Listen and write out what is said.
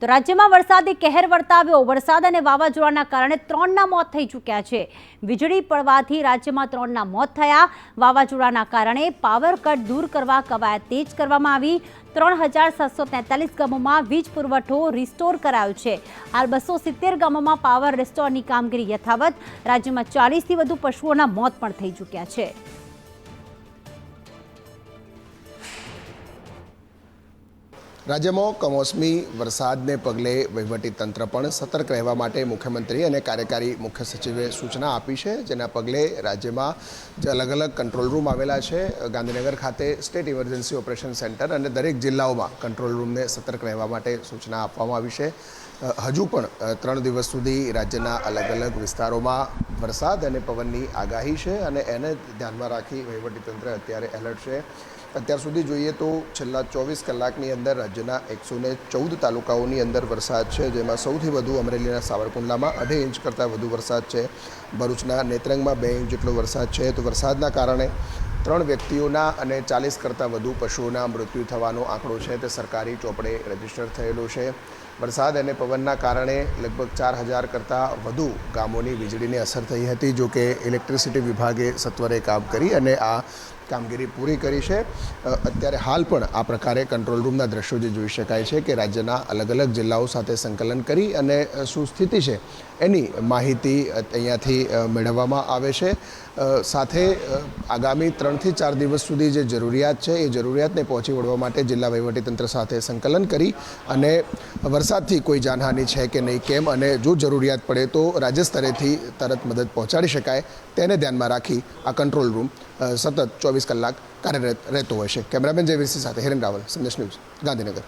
તો રાજ્યમાં વરસાદે કહેર વર્તાવ્યો. વરસાદ અને વાવાઝોડાના કારણે ત્રણના મોત થઈ ચૂક્યા છે. વીજળી પડવાથી રાજ્યમાં ત્રણના મોત થયા. વાવાઝોડાના કારણે પાવર કટ દૂર કરવા કવાયત તેજ કરવામાં આવી. ત્રણ હજાર સાતસો તેતાલીસ ગામોમાં વીજ પુરવઠો રિસ્ટોર કરાયો છે. હાલ બસો સિત્તેર ગામોમાં પાવર રિસ્ટોરની કામગીરી યથાવત. રાજ્યમાં ચાલીસથી વધુ પશુઓના મોત પણ થઈ ચૂક્યા છે. રાજ્યમાં કમોસમી વરસાદને પગલે વહીવટીતંત્ર પણ સતર્ક રહેવા માટે મુખ્યમંત્રી અને કાર્યકારી મુખ્ય સચિવે સૂચના આપી છે, જેના પગલે રાજ્યમાં જે અલગ અલગ કંટ્રોલ રૂમ આવેલા છે, ગાંધીનગર ખાતે સ્ટેટ ઇમરજન્સી ઓપરેશન સેન્ટર અને દરેક જિલ્લાઓમાં કંટ્રોલ રૂમને સતર્ક રહેવા માટે સૂચના આપવામાં આવી છે. હજુ પણ ત્રણ દિવસ સુધી રાજ્યના અલગ અલગ વિસ્તારોમાં વરસાદ અને પવનની આગાહી છે અને એને ધ્યાનમાં રાખી વહીવટીતંત્ર અત્યારે એલર્ટ છે. અત્યાર સુધી જોઈએ તો છેલ્લા ચોવીસ કલાકની અંદર રાજ્યના એકસો ને ચૌદ તાલુકાઓની અંદર વરસાદ છે, જેમાં સૌથી વધુ અમરેલીના સાવરકુંડલામાં અઢી ઇંચ કરતાં વધુ વરસાદ છે. ભરૂચના નેત્રંગમાં બે ઇંચ જેટલો વરસાદ છે. તો વરસાદના કારણે ત્રણ વ્યક્તિઓના અને ચાલીસ કરતાં વધુ પશુઓના મૃત્યુ થવાનો આંકડો છે. તે સરકારી ચોપડે રજિસ્ટર થયેલો છે. વરસાદ અને પવનના કારણે લગભગ ચાર હજાર કરતાં વધુ ગામોની વીજળીને અસર થઈ હતી જો કે ઇલેક્ટ્રિસિટી વિભાગે સત્વરે કામ કરી અને આ કામગીરી પૂરી કરી છે. અત્યારે હાલ પણ આ પ્રકારે કંટ્રોલ રૂમના દ્રશ્યો જે જોઈ શકાય છે કે રાજ્યના અલગ અલગ જિલ્લાઓ સાથે સંકલન કરી અને શું સ્થિતિ છે એની માહિતી અહીંયાથી મેળવવામાં આવે છે. સાથે આગામી ત્રણથી ચાર દિવસ સુધી જે જરૂરિયાત છે એ જરૂરિયાતને પહોંચી વળવા માટે જિલ્લા વહીવટીતંત્ર સાથે સંકલન કરી અને વરસાદથી કોઈ જાનહાનિ છે કે નહીં, કેમ અને જો જરૂરિયાત પડે તો રાજ્ય સ્તરેથી તરત મદદ પહોંચાડી શકાય તેને ધ્યાનમાં રાખી આ કંટ્રોલ રૂમ સતત ચોવીસ કલાક કાર્યરત રહેતો હોય છે. કેમેરામેન જયવીરસિંહ સાથે હિરેન રાવલ, સંદેશ ન્યૂઝ ગાંધીનગર.